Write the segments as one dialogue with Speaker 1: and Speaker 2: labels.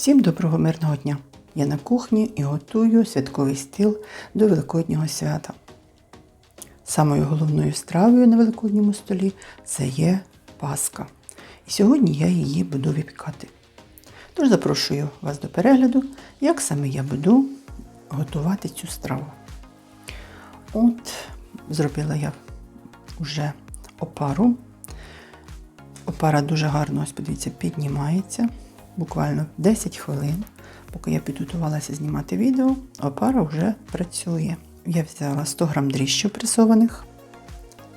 Speaker 1: Всім доброго мирного дня! Я на кухні і готую святковий стіл до Великоднього свята. Самою головною стравою на Великодньому столі це є паска. І сьогодні я її буду випікати. Тож запрошую вас до перегляду, як саме я буду готувати цю страву. От, зробила я вже опару. Опара дуже гарно, ось подивіться, піднімається. Буквально 10 хвилин, поки я підготувалася знімати відео, опара вже працює. Я взяла 100 г дріжджів пресованих,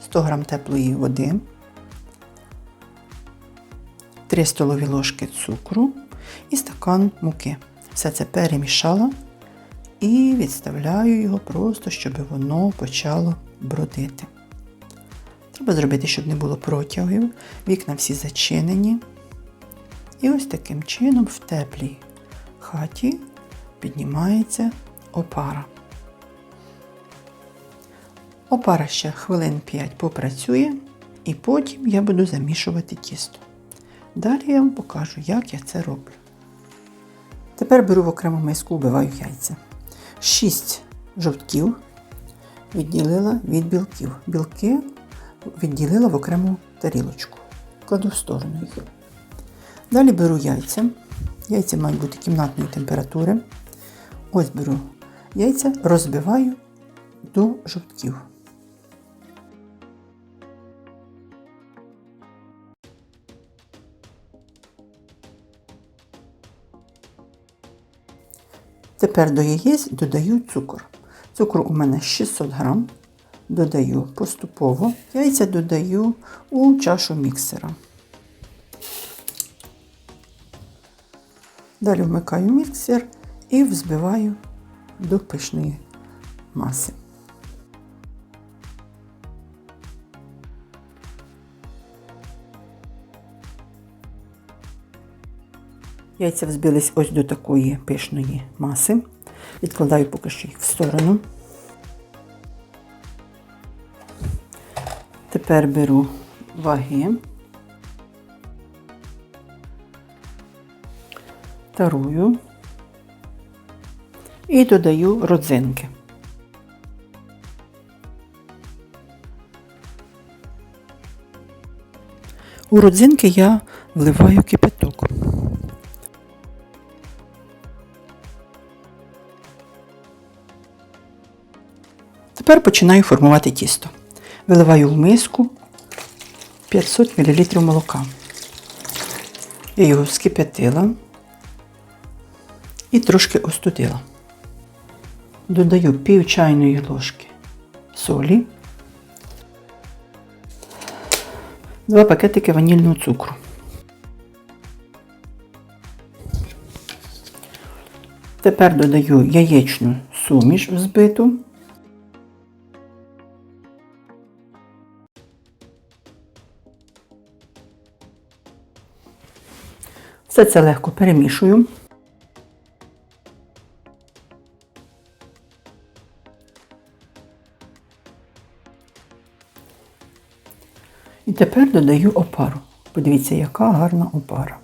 Speaker 1: 100 г теплої води, 3 столові ложки цукру і стакан муки. Все це перемішала і відставляю його просто, щоб воно почало бродити. Треба зробити, щоб не було протягів, вікна всі зачинені. І ось таким чином в теплій хаті піднімається опара. Опара ще хвилин 5 попрацює, і потім я буду замішувати тісто. Далі я вам покажу, як я це роблю. Тепер беру в окрему миску, вбиваю яйця. 6 жовтків відділила від білків. Білки відділила в окрему тарілочку. Кладу в сторону їх. Далі беру яйця. Яйця мають бути кімнатної температури. Ось беру яйця, розбиваю до жовтків. Тепер до яєць додаю цукор. Цукор у мене 600 грам. Додаю поступово. Яйця додаю у чашу міксера. Далі вмикаю міксер і взбиваю до пишної маси. Яйця взбились ось до такої пишної маси. Відкладаю поки що їх в сторону. Тепер беру ваги. Тарую і додаю родзинки. У родзинки я вливаю кипяток. Тепер починаю формувати тісто. Виливаю в миску 500 мл молока. Я його скип'ятила і трошки остудила. Додаю пів чайної ложки солі, два пакетики ванільного цукру. Тепер додаю яєчну суміш взбиту. Все це легко перемішую. Тепер додаю опару. Подивіться, яка гарна опара.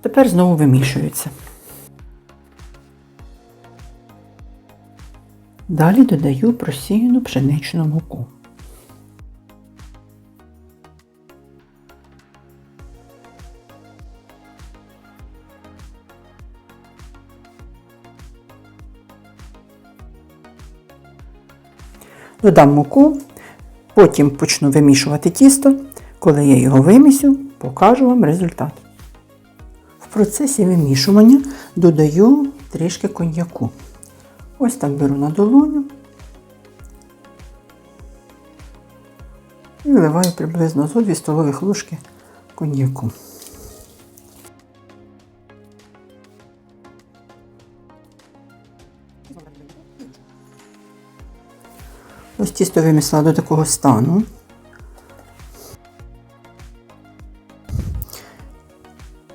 Speaker 1: Тепер знову вимішується. Далі додаю просіяну пшеничну муку. Додам муку, потім почну вимішувати тісто. Коли я його вимісю, покажу вам результат. В процесі вимішування додаю трішки коньяку. Ось так беру на долоню і вливаю приблизно зо 2 столових ложки коньяку. Тісто вимісила до такого стану.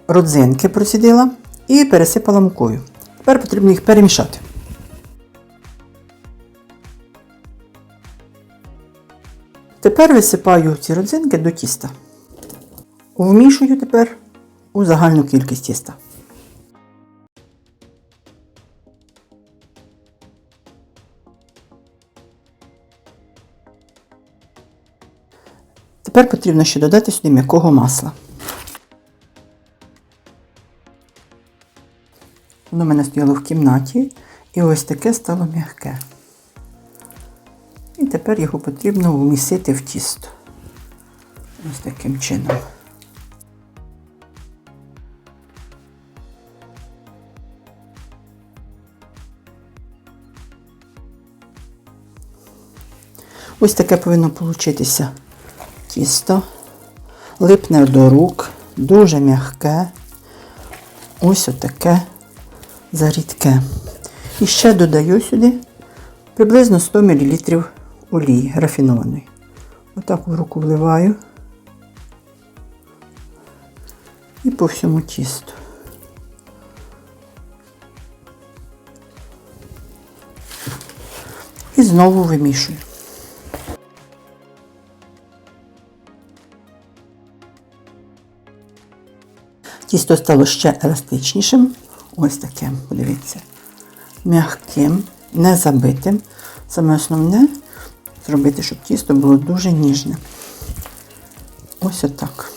Speaker 1: Родзинки процідила і пересипала мукою. Тепер потрібно їх перемішати. Тепер висипаю ці родзинки до тіста. Вмішую тепер у загальну кількість тіста. Тепер потрібно ще додати сюди м'якого масла. Воно в мене стояло в кімнаті, і ось таке стало м'яке. І тепер його потрібно вмісити в тісто. Ось таким чином. Ось таке повинно получитися тісто. Липне до рук, дуже м'яке. Ось отаке зарідке. І ще додаю сюди приблизно 100 мл олії рафінованої. Отак в руку вливаю і по всьому тісту. І знову вимішую. Тісто стало ще еластичнішим. Ось таким, подивіться. М'яким, не забитим. Саме основне зробити, щоб тісто було дуже ніжне. Ось отак.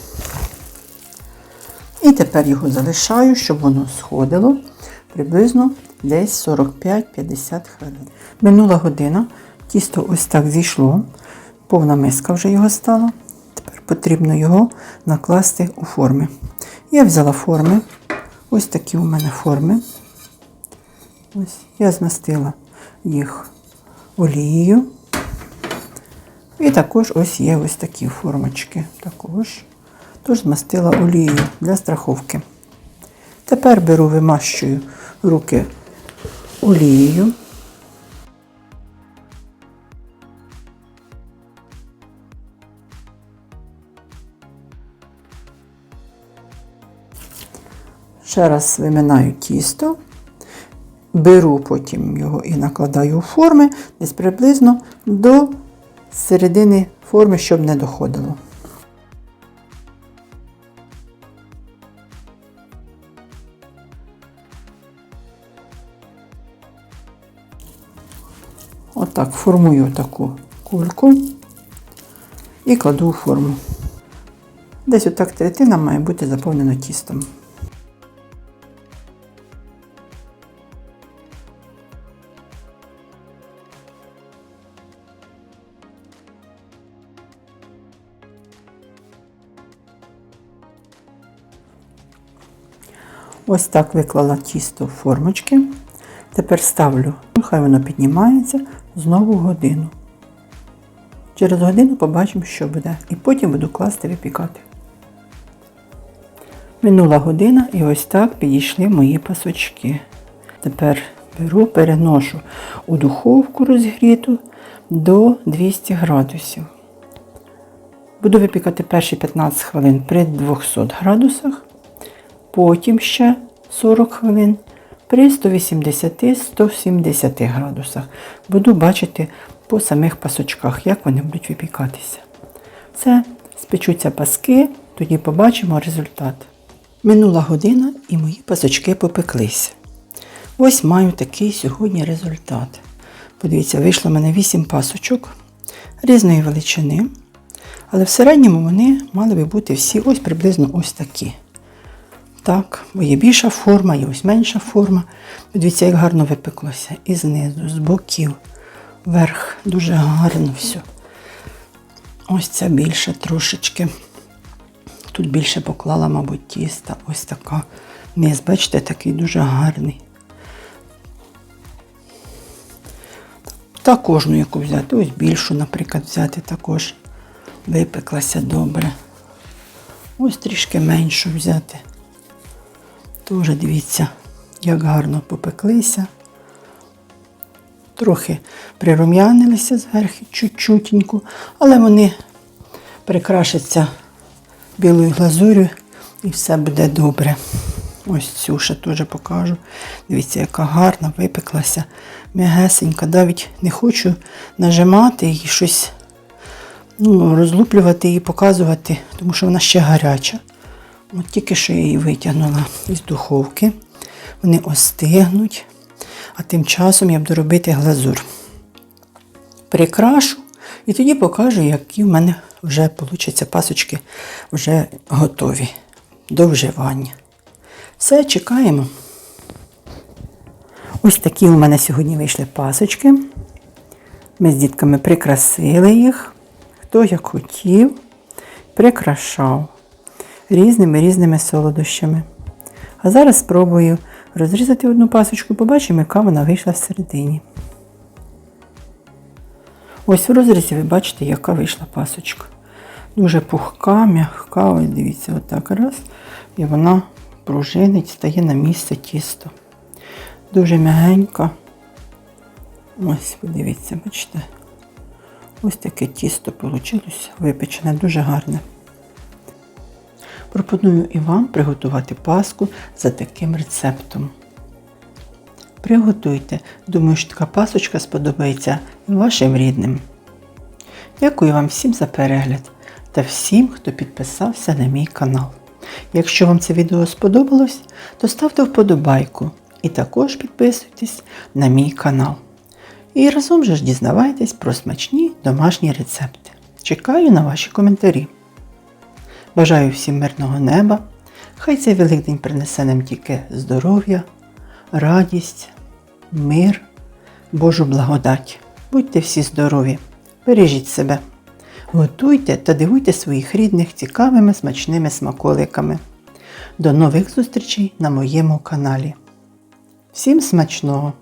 Speaker 1: І тепер його залишаю, щоб воно сходило приблизно десь 45-50 хвилин. Минула година, тісто ось так зійшло, повна миска вже його стала. Потрібно його накласти у форми. Я взяла форми, ось такі у мене форми. Ось я змастила їх олією. І також ось є ось такі формочки. Також Тож змастила олією для страховки. Тепер беру, вимащую руки олією. Ще раз виминаю тісто, беру потім його і накладаю у форми десь приблизно до середини форми, щоб не доходило. Отак формую таку кульку і кладу у форму. Десь отак третина має бути заповнена тістом. Ось так виклала тісто в формочки. Тепер ставлю, хай воно піднімається знову годину. Через годину побачимо, що буде. І потім буду класти випікати. Минула година і ось так підійшли мої пасочки. Тепер беру, переношу у духовку розгріту до 200 градусів. Буду випікати перші 15 хвилин при 200 градусах, потім ще 40 хвилин при 180-170 градусах. Буду бачити по самих пасочках, як вони будуть випікатися. Все, спечуться паски, тоді побачимо результат. Минула година і мої пасочки попеклися. Ось маю такий сьогодні результат. Подивіться, вийшло в мене 8 пасочок різної величини. Але в середньому вони мали би бути всі ось приблизно ось такі. Так, бо є більша форма, є ось менша форма. Дивіться, як гарно випеклося. І знизу, з боків, вверх. Дуже гарно все. Ось ця більша трошечки. Тут більше поклала, мабуть, тіста. Ось така. Низ, бачите, такий дуже гарний. Та кожну яку взяти. Ось більшу, наприклад, взяти також. Випеклася добре. Ось трішки меншу взяти. Теж дивіться, як гарно попеклися. Трохи прирум'янилися зверху, чуть-чутеньку, але вони прикрашаться білою глазурю і все буде добре. Ось цю ще теж покажу. Дивіться, яка гарна випеклася, м'ягесенька. Навіть не хочу нажимати і щось ну, розлуплювати і показувати, тому що вона ще гаряча. От тільки що я її витягнула із духовки. Вони остигнуть, а тим часом я буду робити глазур. Прикрашу і тоді покажу, які в мене вже получаться пасочки вже готові до вживання. Все, чекаємо. Ось такі у мене сьогодні вийшли пасочки. Ми з дітками прикрасили їх, хто як хотів, прикрашав різними різними солодощами. А зараз спробую розрізати одну пасочку, побачимо, яка вона вийшла всередині. Ось в розрізі ви бачите, яка вийшла пасочка. Дуже пухка, м'яка, ось дивіться, отак раз. І вона пружинить, стає на місце тісто. Дуже м'ягенька. Ось, подивіться, бачите. Ось таке тісто вийшло, випечене, дуже гарне. Пропоную і вам приготувати паску за таким рецептом. Приготуйте, думаю, що така пасочка сподобається вашим рідним. Дякую вам всім за перегляд та всім, хто підписався на мій канал. Якщо вам це відео сподобалось, то ставте вподобайку і також підписуйтесь на мій канал. І разом же ж дізнавайтесь про смачні домашні рецепти. Чекаю на ваші коментарі. Бажаю всім мирного неба. Хай цей Великдень принесе нам тільки здоров'я, радість, мир, Божу благодать. Будьте всі здорові, бережіть себе. Готуйте та дивуйте своїх рідних цікавими смачними смаколиками. До нових зустрічей на моєму каналі. Всім смачного!